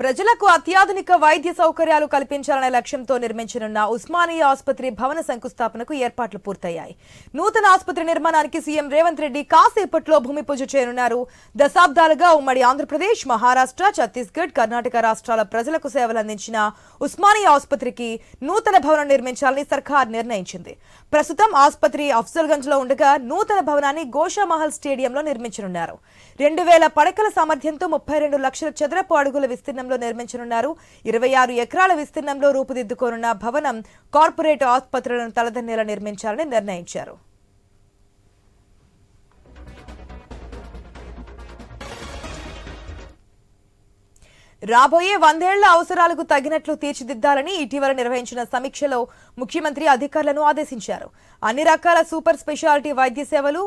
ప్రజలకు అత్యాధునిక వైద్య సౌకర్యాలు కల్పించాలనే లక్ష్యంతో నిర్మించనున్న ఉస్మానియా ఆసుపత్రి భవన శంకుస్థాపనకు ఏర్పాట్లు పూర్తయ్యాయి. నూతన ఆసుపత్రి నిర్మాణానికి సీఎం రేవంత్ రెడ్డి కాసేపట్లో భూమి పూజ చేయనున్నారు. దశాబ్దాలుగా ఉమ్మడి ఆంధ్రప్రదేశ్ మహారాష్ట్ర ఛత్తీస్గఢ్ కర్ణాటక రాష్ట్రాల ప్రజలకు సేవలందించిన ఉస్మానియా ఆసుపత్రికి నూతన భవనం నిర్మించాలని సర్కార్ నిర్ణయించింది. ప్రస్తుతం ఆసుపత్రి అఫ్జల్గంజ్లో ఉండగా నూతన భవనాన్ని గోషామహల్ స్టేడియంలో నిర్మించనున్నారు. రెండు వేల పడకల సామర్థ్యంతో ముప్పై రెండు లక్షల చదరపు అడుగుల విస్తీర్ణంలో నిర్మించనున్నారు. ఇరవై ఆరు ఎకరాల విస్తీర్ణంలో రూపుదిద్దుకోనున్న భవనం కార్పొరేట్ ఆసుపత్రులను తలదన్నేలా నిర్మించాలని నిర్ణయించారు. రాబోయే వందేళ్ళ అవసరాలకు తగినట్లు తీర్చిదిద్దాలని ఇటీవల నిర్వహించిన సమీక్షలో ముఖ్యమంత్రి అధికారులను ఆదేశించారు. అన్ని రకాల సూపర్ స్పెషాలిటీ వైద్య సేవలు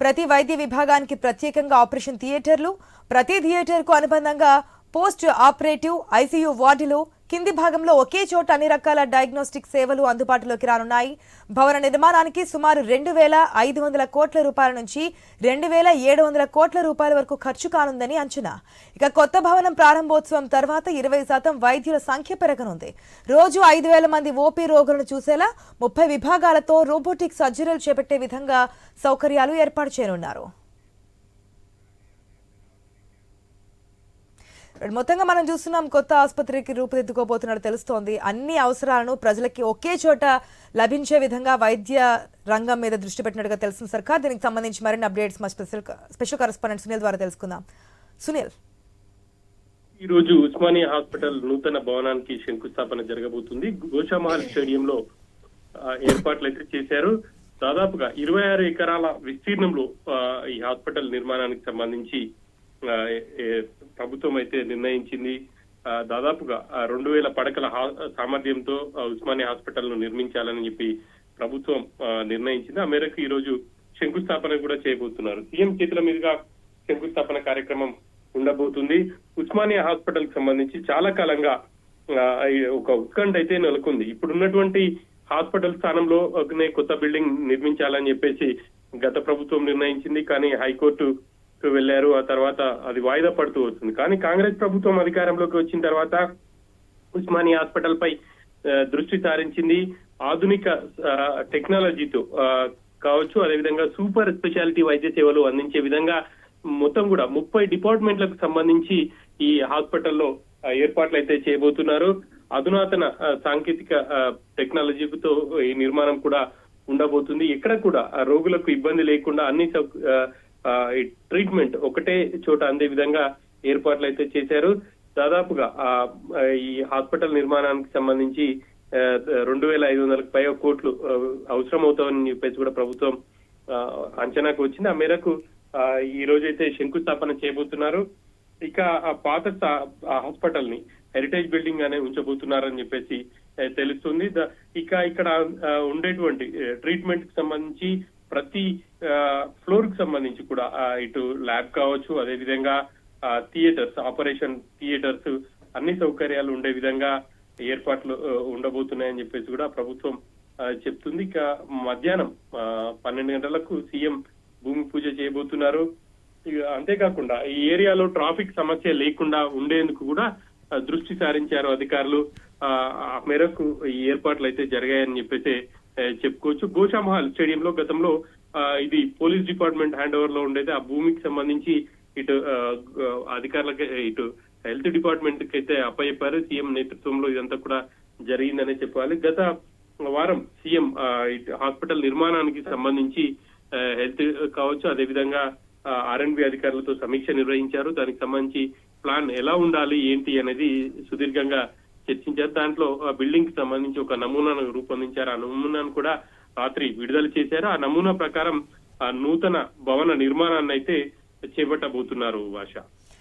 ప్రతి వైద్య విభాగానికి ప్రత్యేకంగా ఆపరేషన్ థియేటర్లు ప్రతి థియేటర్కు అనుబంధంగా పోస్ట్ ఆపరేటివ్ ఐసీయూ వార్డులు కింది భాగంలో ఒకే చోట అన్ని రకాల డయాగ్నోస్టిక్ సేవలు అందుబాటులోకి రానున్నాయి. భవన నిర్మాణానికి సుమారు రెండు వేల ఐదు వందల కోట్ల రూపాయల నుంచి రెండు వేల ఏడు వందల కోట్ల రూపాయల వరకు ఖర్చు కానుందని అంచనా. ఇక కొత్త భవనం ప్రారంభోత్సవం తర్వాత ఇరవై శాతం వైద్యుల సంఖ్య పెరగనుంది. రోజు ఐదు వేల మంది ఓపీ రోగులను చూసేలా ముప్పై విభాగాలతో రోబోటిక్ సర్జరీలు చేపట్టే విధంగా సౌకర్యాలు ఏర్పాటు చేయనున్నారు. మొత్తంగా మనం చూస్తున్నాం కొత్త ఆసుపత్రికి రూపుదిద్దుకోబోతున్నట్టు తెలుస్తోంది. అన్ని అవసరాలను ప్రజలకి ఒకే చోట లభించే విధంగా వైద్య రంగం మీద దృష్టి పెట్టినట్టుగా తెలుస్తుంది. సర్కార్ దీనికి సంబంధించి మరిన్ని అప్డేట్స్ మా స్పెషల్ స్పెషల్ కరెస్పాండెంట్ సునీల్ ద్వారా తెలుసుకుందాం. సునీల్. ఈ రోజు ఉస్మానియా హాస్పిటల్ నూతన భవనానికి శంకుస్థాపన జరగబోతుంది. గోషామహల్ స్టేడియంలో ఏర్పాట్లు అయితే చేశారు. దాదాపుగా ఇరవై ఆరు ఎకరాల విస్తీర్ణంలో ఈ హాస్పిటల్ నిర్మాణానికి సంబంధించి ప్రభుత్వం అయితే నిర్ణయించింది ఆ, దాదాపుగా రెండు వేల పడకల సామర్థ్యంతో ఉస్మానియా హాస్పిటల్ను నిర్మించాలని చెప్పి ప్రభుత్వం ఆ, నిర్ణయించింది. ఆ మేరకు ఈ రోజు శంకుస్థాపన కూడా చేయబోతున్నారు. సీఎం చేతుల మీదుగా శంకుస్థాపన కార్యక్రమం ఉండబోతుంది. ఉస్మానియా హాస్పిటల్కి సంబంధించి చాలా కాలంగా ఆ, ఒక ఉత్కంఠ అయితే నెలకొంది. ఇప్పుడు ఉన్నటువంటి హాస్పిటల్ స్థానంలో కొత్త బిల్డింగ్ నిర్మించాలని చెప్పేసి గత ప్రభుత్వం నిర్ణయించింది. కానీ హైకోర్టు వెళ్ళారు ఆ తర్వాత అది వాయిదా పడుతూ వస్తుంది. కానీ కాంగ్రెస్ ప్రభుత్వం అధికారంలోకి వచ్చిన తర్వాత ఉస్మానియా హాస్పిటల్ పై దృష్టి సారించింది. ఆధునిక ఆ, టెక్నాలజీతో ఆ, కావచ్చు అదేవిధంగా సూపర్ స్పెషాలిటీ వైద్య సేవలు అందించే విధంగా మొత్తం కూడా ముప్పై డిపార్ట్మెంట్లకు సంబంధించి ఈ హాస్పిటల్లో ఏర్పాట్లు అయితే చేయబోతున్నారు. అధునాతన ఆ, సాంకేతిక ఆ, టెక్నాలజీతో ఈ నిర్మాణం కూడా ఉండబోతుంది. ఎక్కడ కూడా రోగులకు ఇబ్బంది లేకుండా అన్ని సౌక- ట్రీట్మెంట్ ఒకటే చోట అందే విధంగా ఏర్పాట్లు అయితే చేశారు. దాదాపుగా ఆ ఈ హాస్పిటల్ నిర్మాణానికి సంబంధించి రెండు వేల ఐదు వందలకు పైగా కోట్లు అవసరం అవుతామని చెప్పేసి కూడా ప్రభుత్వం ఆ, అంచనాకు వచ్చింది. ఆ మేరకు ఆ, ఈ రోజైతే శంకుస్థాపన చేయబోతున్నారు. ఇక ఆ పాత ఆ హాస్పిటల్ని హెరిటేజ్ బిల్డింగ్ అనే ఉంచబోతున్నారని చెప్పేసి తెలుస్తుంది. ఇక ఇక్కడ ఉండేటువంటి ట్రీట్మెంట్కి సంబంధించి ప్రతి ఫ్లోర్కి సంబంధించి కూడా ఇటు ల్యాబ్ కావచ్చు అదే విధంగా థియేటర్స్ ఆపరేషన్ థియేటర్స్ అన్ని సౌకర్యాలు ఉండే విధంగా ఏర్పాట్లు ఉండబోతున్నాయని చెప్పేసి కూడా ప్రభుత్వం చెప్తుంది. ఇక మధ్యాహ్నం ఆ, పన్నెండు గంటలకు సీఎం భూమి పూజ చేయబోతున్నారు. ఇక అంతేకాకుండా ఈ ఏరియాలో ట్రాఫిక్ సమస్య లేకుండా ఉండేందుకు కూడా దృష్టి సారించారు అధికారులు. ఆ మేరకు ఈ ఏర్పాట్లు అయితే జరిగాయని చెప్పేసి చెప్పుకోవచ్చు. గోషామహల్ స్టేడియంలో గతంలో ఆ, ఇది పోలీస్ డిపార్ట్మెంట్ హ్యాండ్ ఓవర్లో ఉండేది. ఆ భూమికి సంబంధించి ఇటు అధికారులకి ఇటు హెల్త్ డిపార్ట్మెంట్కి అయితే అప్పచెప్పారు. సీఎం నేతృత్వంలో ఇదంతా కూడా జరిగిందనే చెప్పాలి. గత వారం సీఎం ఆ, ఇటు హాస్పిటల్ నిర్మాణానికి సంబంధించి హెల్త్ కావచ్చు అదేవిధంగా ఆర్ఎండ్బి అధికారులతో సమీక్ష నిర్వహించారు. దానికి సంబంధించి ప్లాన్ ఎలా ఉండాలి ఏంటి అనేది సుదీర్ఘంగా చర్చించారు. దాంట్లో ఆ బిల్డింగ్కి సంబంధించి ఒక నమూనాను రూపొందించారు. ఆ నమూనాను కూడా రాత్రి విడుదల చేశారు. ఆ నమూనా ప్రకారం ఆ నూతన భవన నిర్మాణాన్ని అయితే చేపట్టబోతున్నారు భాష.